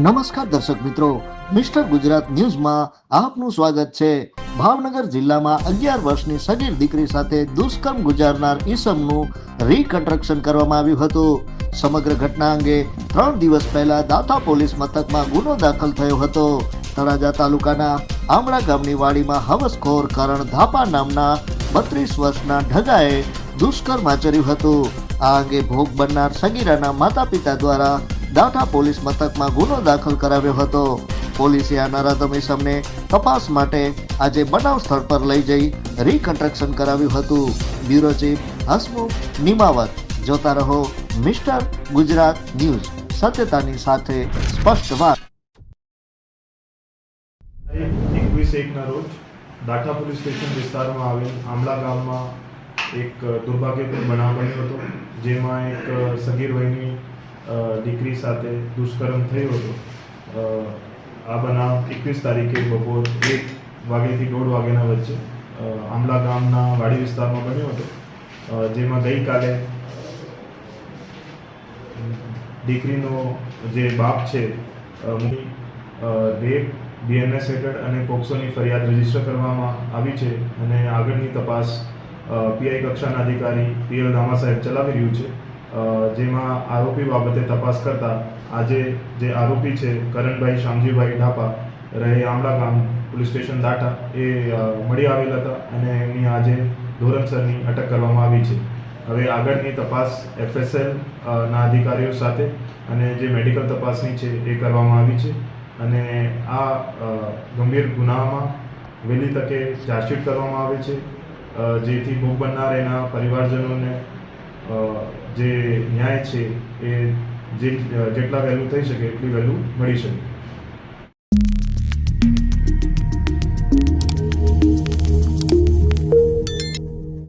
નમસ્કાર દર્શક મિત્રો, મિસ્ટર ગુજરાત ન્યૂઝમાં આપનું સ્વાગત છે. ભાવનગર જિલ્લામાં અગિયાર વર્ષની સગીર દીકરી સાથે દુષ્કર્મ ગુજારનાર ઈસમનું રીકન્સ્ટ્રક્શન કરવામાં આવ્યું હતું. સમગ્ર ઘટના અંગે ત્રણ દિવસ પહેલા દાતા પોલીસ મથકમાં ગુનો દાખલ થયો હતો. તળાજા તાલુકાના આમળા ગામની વાડીમાં હવસખોર કરણ ધાપા નામના બત્રીસ વર્ષના ઢગાએ દુષ્કર્મ આચર્યું હતું. આ અંગે ભોગ બનનાર સગીરાના માતા પિતા દ્વારા દાઠા પોલીસ મથકમાં ગુનો દાખલ કરાવ્યો હતો. પોલીસે આ નરાધમ ઇસમને તપાસ માટે આજે બનાવ સ્થળ પર લઈ જઈ રીકન્સ્ટ્રક્શન કરાવ્યું હતું. બ્યુરો ચીફ હસમુખ નિમાવત, જોતા રહો મિસ્ટર ગુજરાત ન્યૂઝ, સત્યતાની સાથે સ્પષ્ટ વાત. એકવીસ એકના રોજ દાઠા પોલીસ સ્ટેશન વિસ્તારમાં આવેલ આંબલા ગામમાં એક દુર્ભાગ્યપૂર્ણ બનાવ બન્યો હતો, જેમાં એક સગીર વયની દીકરી સાથે દુષ્કર્મ થયો હતો. આ બનાવ એકવીસ તારીખે બપોર એક વાગ્યાથી દોઢ વાગ્યાના વચ્ચે અ, આંબલા ગામના વાડી વિસ્તારમાં બન્યો હતો. જેમાં ગઈકાલે દીકરીનો જે બાપ છે રેપ બીએનએસ હેઠળ અને પોક્સોની ફરિયાદ રજિસ્ટર કરવામાં આવી છે અને આગળની તપાસ પીઆઈ કક્ષાના અધિકારી પીએલ ધામા સાહેબ ચલાવી રહ્યું છે. જેમાં આરોપી બાબતે તપાસ કરતા આજે જે આરોપી છે, કરણભાઈ શામજીભાઈ ઢાપા, રહે આમલા ગામ પોલીસ સ્ટેશન દાટા, એ મળી આવેલ હતા અને એમની આજે ધોરણસરની અટક કરવામાં આવી છે. હવે આગળની તપાસ એફએસએલ ના અધિકારીઓ સાથે અને જે મેડિકલ તપાસની છે, એ કરવામાં આવી છે. અને આ ગંભીર ગુનામાં વહેલી તકે ચાર્જશીટ કરવામાં આવે છે. જેથી ભોગ બનનાર એના પરિવારજનોને જે ન્યાય છે એ જે જેટલા વહેલું થઈ શકે એટલી વહેલું મળી શકે.